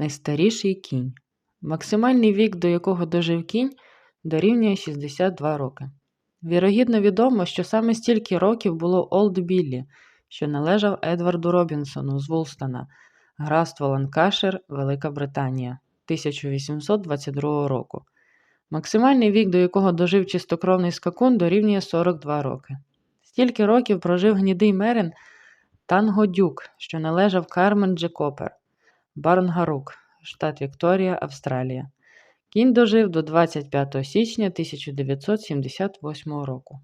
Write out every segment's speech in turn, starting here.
Найстаріший кінь. Максимальний вік, до якого дожив кінь, дорівнює 62 роки. Вірогідно відомо, що саме стільки років було Олд Біллі, що належав Едварду Робінсону з Вулстона, графство Ланкашир, Велика Британія 1822 року. Максимальний вік, до якого дожив чистокровний скакун, дорівнює 42 роки. Стільки років прожив гнідий мерин Тангодюк, що належав Кармен Джекопер, Барнгарук, штат Вікторія, Австралія. Кінь дожив до 25 січня 1978 року.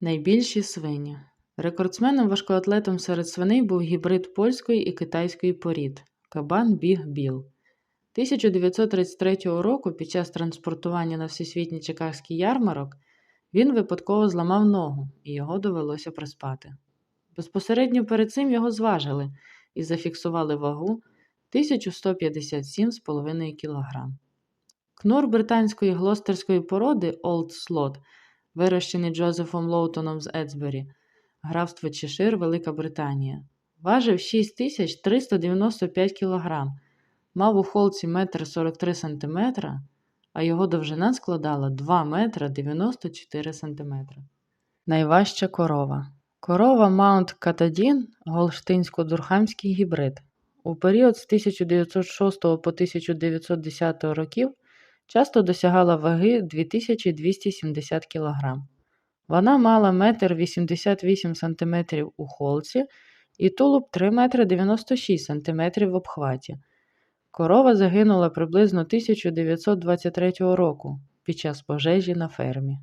Найбільші свині. Рекордсменом важкоатлетом серед свиней був гібрид польської і китайської порід кабан Біг Біл. 1933 року під час транспортування на всесвітній чикагський ярмарок він випадково зламав ногу і його довелося приспати. Безпосередньо перед цим його зважили і зафіксували вагу 1157,5 кг. Кнур британської глостерської породи Олд Слот, вирощений Джозефом Лоутоном з Едсбері, графство Чешир, Велика Британія, важив 6395 кг, мав у холці 1,43 см, а його довжина складала 2 метра 94 см. Найважча корова. Корова Маунт Катадін голштинсько-дурхамський гібрид. У період з 1906 по 1910 років часто досягала ваги 2270 кг. Вона мала 1,88 см у холці і тулуб 3,96 см в обхваті. Корова загинула приблизно 1923 року під час пожежі на фермі.